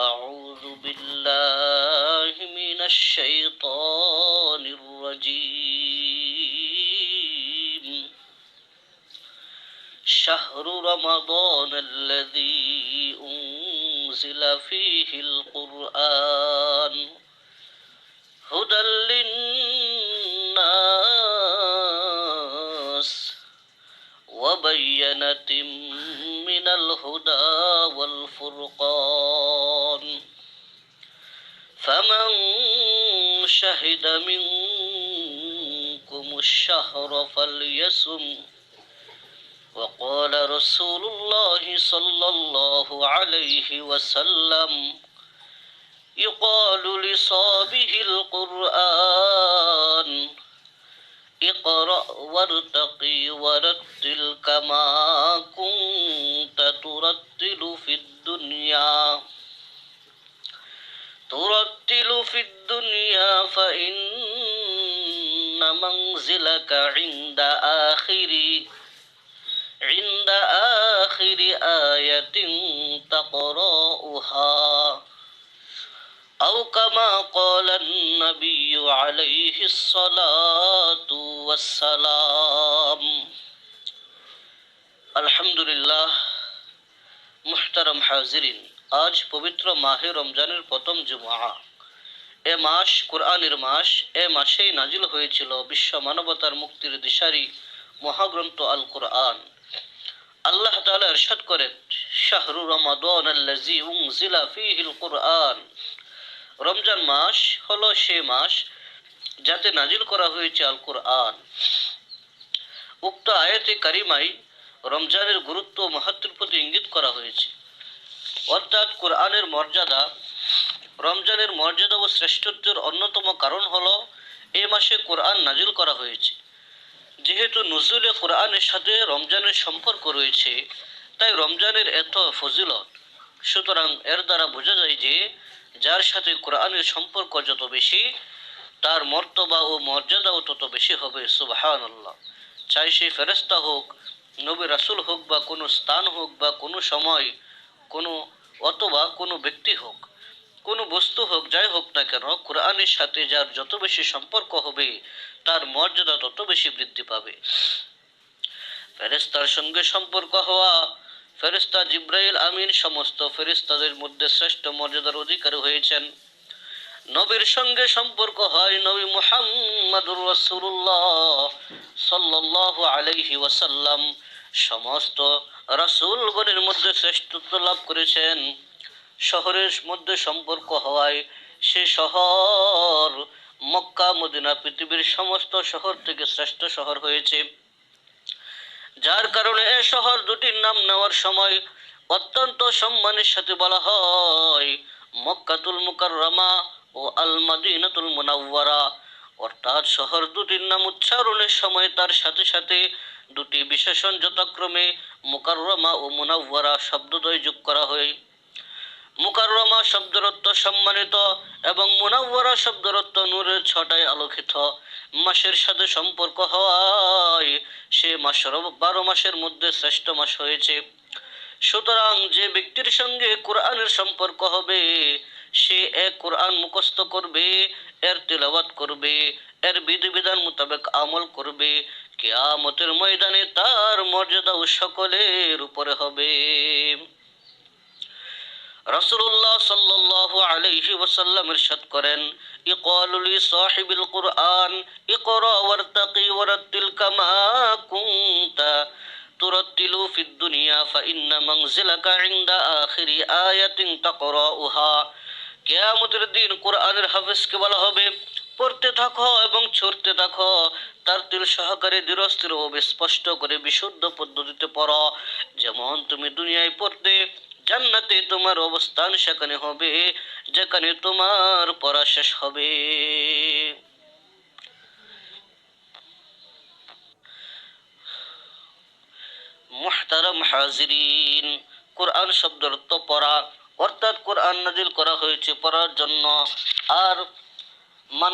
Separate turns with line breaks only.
أعوذ بالله من الشيطان الرجيم. شهر رمضان الذي أنزل فيه القرآن هدى للناس وبينة من الهدى والفرقان. فمن شهد منكم الشهر فليسم وقال رسول الله صلى الله عليه وسلم يقال لصابه القرآن وارتقي ورتل كما كنت ترتل في الدنيا. ترتل في الدنيا فإن منزلك عند آخر عند آخر آية تقرأها. أو كما قال النبي عليه الصلاة والسلام আলহামদুলিল্লাহ মুহতারম হাজিরিন আজ পবিত্র মাহে রমজানের প্রথম জুমা এ মাস কোরআনের মাস এ মাসেই নাজিল হয়েছিল বিশ্ব মানবতার মুক্তির দিশারি মহাগ্রন্থ আল কোরআন আল্লাহ তাআলা ইরশাদ করেন শাহরু রমাদান আল্লাযী উনজিলা ফীহিল কোরআন রমজান মাস হলো সে মাস যাতে নাজিল করা হয়েছে আল কোরআন উক্ত আয়াতে কারিমাই রমজানের গুরুত্ব ও মাহাত্মের প্রতি ইঙ্গিত করা হয়েছে। অর্থাৎ কোরআনের মর্যাদা, রমজানের মর্যাদা ও শ্রেষ্ঠত্বের অন্যতম কারণ হলো এ মাসে কোরআন নাজিল করা হয়েছে। যেহেতু নজরুলে কোরআনের সাথে রমজানের সম্পর্ক রয়েছে, তাই রমজানের এত ফজিলত। সুতরাং এর দ্বারা বোঝা যায় যে যার সাথে কোরআনের সম্পর্ক যত বেশি, তার মর্তবা ও মর্যাদাও তত বেশি হবে সুবাহান আল্লাহ চাই সে ফেরেস্তা হোক, নবী রাসুল হোক বা কোনো স্থান হোক বা কোনো সময়, কোনো অথবা কোনো ব্যক্তি হোক, কোনো বস্তু হোক, যাই হোক না কেন, কোরআনের সাথে যার যত বেশি সম্পর্ক হবে, তার মর্যাদা তত বেশি বৃদ্ধি পাবে। ফেরেস্তার সঙ্গে সম্পর্ক হওয়া ফেরেস্তা জিব্রাইল আমিন সমস্ত ফেরিস্তাদের মধ্যে শ্রেষ্ঠ মর্যাদার অধিকারী হয়েছেন। নবীর সঙ্গে সম্পর্ক হয় নবী মুহাম্মাদুর রাসূলুল্লাহ সাল্লাল্লাহু আলাইহি ওয়াসাল্লাম। সমস্ত রাসূলগণের মধ্যে শ্রেষ্ঠত্ব লাভ করেছেন। শহরের মধ্যে সম্পর্ক হওয়ায় সে শহর মক্কা, মদিনা পৃথিবীর সমস্ত শহর থেকে শ্রেষ্ঠ শহর হয়েছে। যার কারণে এ শহর দুটির নাম নেওয়ার সময় অত্যন্ত সম্মানের সাথে বলা হয়, মক্কাতুল মুকাররমা ও আল মাদিনাতুল মুনাওয়ারা। অর্থাৎ শহর দুটির নাম উচ্চারণের সময় তার সাথে সাথে দুটি বিশেষণ যথাক্রমে মুকাররমা ও মুনাওয়ারা শব্দদ্বয় যোগ করা হয়। মুকাররমা শব্দরত্ব সম্মানিত এবং মুনাওয়ারা শব্দের অর্থ নূরের ছটায় আলোকিত। মাসের সাথে সম্পর্ক হওয়ায় সে মাস বারো মাসের মধ্যে শ্রেষ্ঠ মাস হয়েছে। সুতরাং যে ব্যক্তির সঙ্গে কোরআনের সম্পর্ক হবে, সে এক কোরআন মুখস্থ করবে, এর তিলাওয়াত করবে, এর বিধিবিধান মোতাবেক আমল করবে। কেয়ামতের ময়দানে তার মর্যাদা ও সকলের উপরে হবে। রাসূলুল্লাহ সাল্লাল্লাহু আলাইহি ওয়াসাল্লাম ইরশাদ করেন ইকালু সাহিবিল কুরআন, ইকরা ওয়ারাত্তিল কামা কুনতা তুরাত্তিলু ফিদ দুনিয়া, ফাইন্না মানজিলাকা ইনদা আখিরি আয়াতিন তাকরাউহা। কিয়ামতের দিন কোরআনের হাফেজকে বলা হবে, পড়তে থাকো এবং ছড়তে থাকো, তার তিল সহকারে দৃঢ়স্থির স্পষ্ট করে বিশুদ্ধ পদ্ধতিতে পড়ো। যেমন তুমি দুনিয়ায় পড়তে জান্নাতে তোমার অবস্থান সেখানে হবে, যেখানে তোমার পড়া শেষ হবে। মুহতারাম হাজিরিন, কোরআন শব্দের অর্থ পড়া, অর্থাৎ কোরআন নাজিল করা হয়েছে পড়ার জন্য। আর মানা